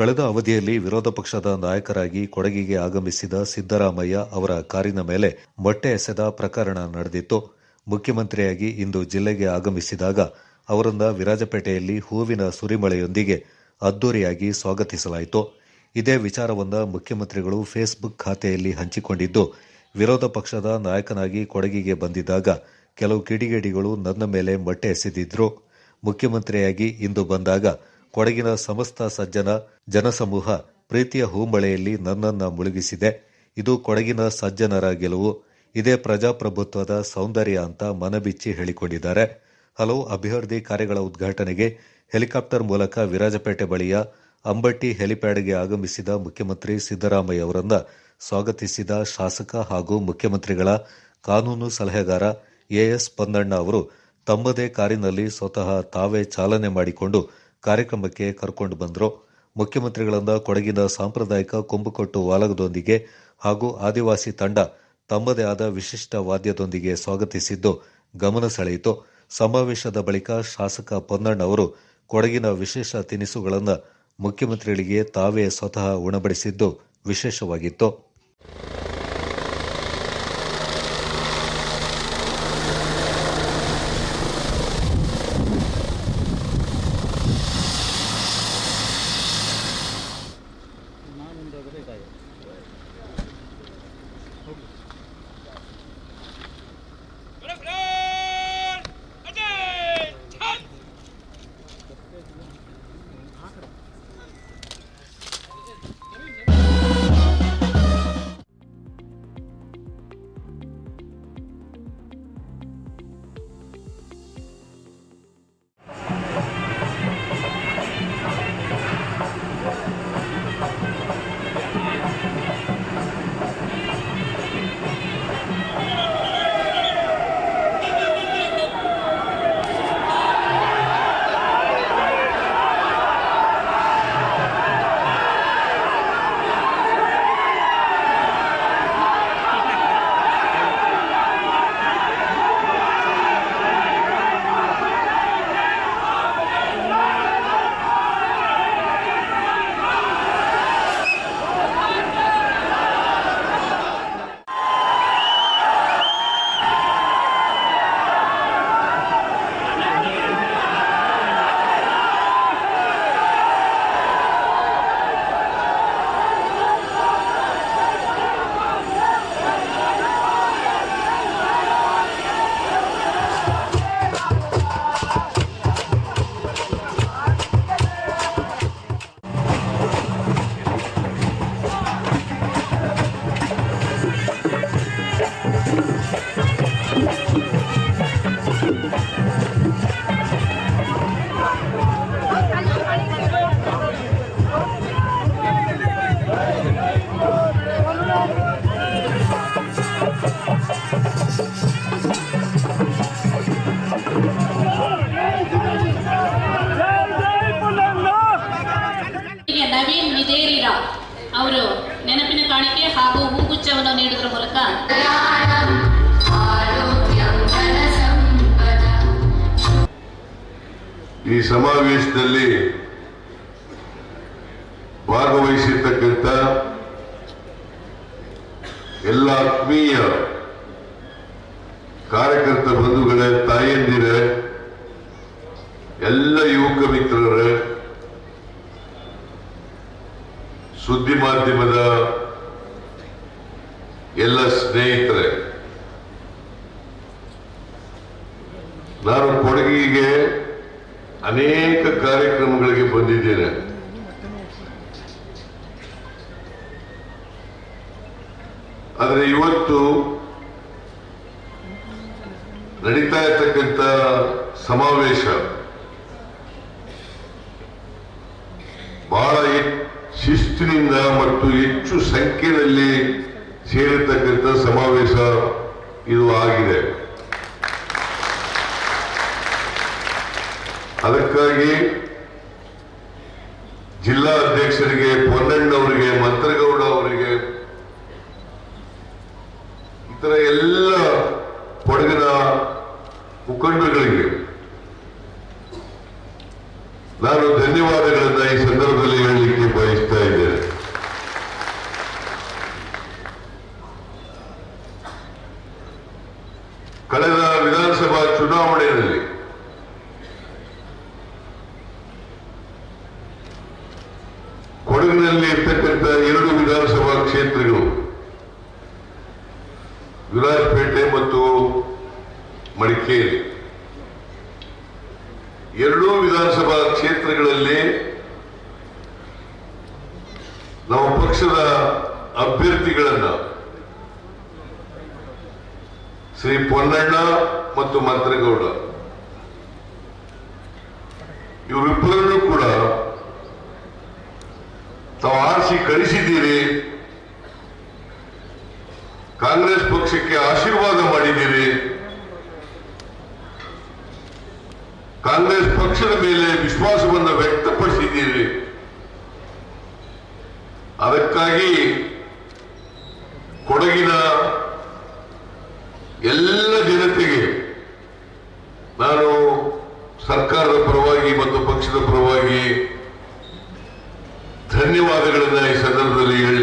ಕಳೆದ ಅವಧಿಯಲ್ಲಿ ವಿರೋಧ ಪಕ್ಷದ ನಾಯಕರಾಗಿ ಕೊಡಗಿಗೆ ಆಗಮಿಸಿದ ಸಿದ್ದರಾಮಯ್ಯ ಅವರ ಕಾರಿನ ಮೇಲೆ ಮೊಟ್ಟೆ ಎಸೆದ ಪ್ರಕರಣ ನಡೆದಿತ್ತು. ಮುಖ್ಯಮಂತ್ರಿಯಾಗಿ ಇಂದು ಜಿಲ್ಲೆಗೆ ಆಗಮಿಸಿದಾಗ ಅವರನ್ನ ವಿರಾಜಪೇಟೆಯಲ್ಲಿ ಹೂವಿನ ಸುರಿಮಳೆಯೊಂದಿಗೆ ಅದ್ದೂರಿಯಾಗಿ ಸ್ವಾಗತಿಸಲಾಯಿತು. ಇದೇ ವಿಚಾರವನ್ನ ಮುಖ್ಯಮಂತ್ರಿಗಳು ಫೇಸ್ಬುಕ್ ಖಾತೆಯಲ್ಲಿ ಹಂಚಿಕೊಂಡಿದ್ದು, ವಿರೋಧ ಪಕ್ಷದ ನಾಯಕನಾಗಿ ಕೊಡಗಿಗೆ ಬಂದಿದ್ದಾಗ ಕೆಲವು ಕಿಡಿಗೇಡಿಗಳು ನನ್ನ ಮೇಲೆ ಮೊಟ್ಟೆ ಎಸೆದಿದ್ರು. ಮುಖ್ಯಮಂತ್ರಿಯಾಗಿ ಇಂದು ಬಂದಾಗ ಕೊಡಗಿನ ಸಮಸ್ತ ಸಜ್ಜನ ಜನಸಮೂಹ ಪ್ರೀತಿಯ ಹೂಂಬಳೆಯಲ್ಲಿ ನನ್ನನ್ನ ಮುಳುಗಿಸಿದೆ. ಇದು ಕೊಡಗಿನ ಸಜ್ಜನರ ಗೆಲುವು. ಇದೇ ಪ್ರಜಾಪ್ರಭುತ್ವದ ಸೌಂದರ್ಯ ಅಂತ ಮನಬಿಚ್ಚಿ ಹೇಳಿಕೊಂಡಿದ್ದಾರೆ. ಹಲವು ಅಭಿವೃದ್ಧಿ ಕಾರ್ಯಗಳ ಉದ್ಘಾಟನೆಗೆ ಹೆಲಿಕಾಪ್ಟರ್ ಮೂಲಕ ವಿರಾಜಪೇಟೆ ಬಳಿಯ ಅಂಬಟ್ಟಿ ಹೆಲಿಪ್ಯಾಡ್ಗೆ ಆಗಮಿಸಿದ ಮುಖ್ಯಮಂತ್ರಿ ಸಿದ್ದರಾಮಯ್ಯ ಅವರನ್ನ ಸ್ವಾಗತಿಸಿದ ಶಾಸಕ ಹಾಗೂ ಮುಖ್ಯಮಂತ್ರಿಗಳ ಕಾನೂನು ಸಲಹೆಗಾರ ಎಎಸ್ ಪೊನ್ನಣ್ಣ ಅವರು ತಮ್ಮದೇ ಕಾರಿನಲ್ಲಿ ಸ್ವತಃ ತಾವೇ ಚಾಲನೆ ಮಾಡಿಕೊಂಡು ಕಾರ್ಯಕ್ರಮಕ್ಕೆ ಕರ್ಕೊಂಡು ಬಂದರು. ಮುಖ್ಯಮಂತ್ರಿಗಳನ್ನ ಕೊಡಗಿನ ಸಾಂಪ್ರದಾಯಿಕ ಕೊಂಬುಕೊಟ್ಟು ವಾಲಗದೊಂದಿಗೆ ಹಾಗೂ ಆದಿವಾಸಿ ತಂಡ ತಮ್ಮದೇ ಆದ ವಿಶಿಷ್ಟ ವಾದ್ಯದೊಂದಿಗೆ ಸ್ವಾಗತಿಸಿದ್ದು ಗಮನ ಸೆಳೆಯಿತು. ಸಮಾವೇಶದ ಬಳಿಕ ಶಾಸಕ ಪೊನ್ನಣ್ಣ ಅವರು ಕೊಡಗಿನ ವಿಶೇಷ ತಿನಿಸುಗಳನ್ನು ಮುಖ್ಯಮಂತ್ರಿಗಳಿಗೆ ತಾವೇ ಸ್ವತಃ ಉಣಬಡಿಸಿದ್ದು ವಿಶೇಷವಾಗಿತ್ತು. ಹೋಗ್ಲಿ ನವೀನ್ ಅವರು ನೆನಪಿನ ಕಾಣಿಕೆ ಹಾಗೂ ಹೂಗುಚ್ಛವನ್ನು ನೀಡುವುದರ ಮೂಲಕ ಈ ಸಮಾವೇಶದಲ್ಲಿ ಭಾಗವಹಿಸಿರ್ತಕ್ಕಂಥ ಎಲ್ಲ ಆತ್ಮೀಯ ಕಾರ್ಯಕರ್ತ ಬಂಧುಗಳ, ತಾಯಂದಿರ, ಎಲ್ಲ ಯುವಕ ಮಿತ್ರರೇ ಸುದ್ದಿ ಮಾಧ್ಯಮದ ಎಲ್ಲ ಸ್ನೇಹಿತರೆ ನಾನು ಕೊಡಗಿಗೆ ಅನೇಕ ಕಾರ್ಯಕ್ರಮಗಳಿಗೆ ಬಂದಿದ್ದೇನೆ. ಆದರೆ ಇವತ್ತು ನಡೀತಾ ಇರ್ತಕ್ಕಂಥ ಸಮಾವೇಶ ಶಿಸ್ತಿನಿಂದ ಮತ್ತು ಹೆಚ್ಚು ಸಂಖ್ಯೆಯಲ್ಲಿ ಸೇರಿರ್ತಕ್ಕಂಥ ಸಮಾವೇಶ ಇದು ಆಗಿದೆ. ಅದಕ್ಕಾಗಿ ಜಿಲ್ಲಾ ಅಧ್ಯಕ್ಷರಿಗೆ ಪೊನ್ನಣ್ಣವರಿಗೆ ಮಂತ್ರಗೌಡ ಅವರಿಗೆ ಇತರ ಎಲ್ಲ ಕೊಡಗಿನ ಮುಖಂಡರುಗಳಿಗೆ ನಾನು ಧನ್ಯವಾದಗಳನ್ನ ಈ ಸಂದರ್ಭದಲ್ಲಿ ಹೇಳಲಿಕ್ಕೆ ಬಯಸ್ತೇನೆ ಕೊಡಗಿನಲ್ಲಿ ಇರ್ತಕ್ಕಂಥ ಎರಡು ವಿಧಾನಸಭಾ ಕ್ಷೇತ್ರಗಳು ವಿರಾಜಪೇಟೆ ಮತ್ತು ಮಡಿಕೇರಿ. ಎರಡೂ ವಿಧಾನಸಭಾ ಕ್ಷೇತ್ರಗಳಲ್ಲಿ ನಾವು ಪಕ್ಷದ ಅಭ್ಯರ್ಥಿಗಳನ್ನ ಶ್ರೀ ಪೊನ್ನಣ್ಣ ಮತ್ತು ಮಂತ್ರಗೌಡ ಇವರಿಬ್ಬರನ್ನು ಕೂಡ ತಾವು ಆರಿಸಿ ಕಳಿಸಿದ್ದೀರಿ ಕಾಂಗ್ರೆಸ್ ಪಕ್ಷಕ್ಕೆ ಆಶೀರ್ವಾದ ಮಾಡಿದ್ದೀರಿ. ಕಾಂಗ್ರೆಸ್ ಪಕ್ಷದ ಮೇಲೆ ವಿಶ್ವಾಸವನ್ನು ವ್ಯಕ್ತಪಡಿಸಿದ್ದೀರಿ. ಅದಕ್ಕಾಗಿ ಕೊಡಗಿನ ಎಲ್ಲ ಜನತೆಗೆ ನಾನು ಸರ್ಕಾರದ ಪರವಾಗಿ ಮತ್ತು ಪಕ್ಷದ ಪರವಾಗಿ ಧನ್ಯವಾದಗಳನ್ನು Madre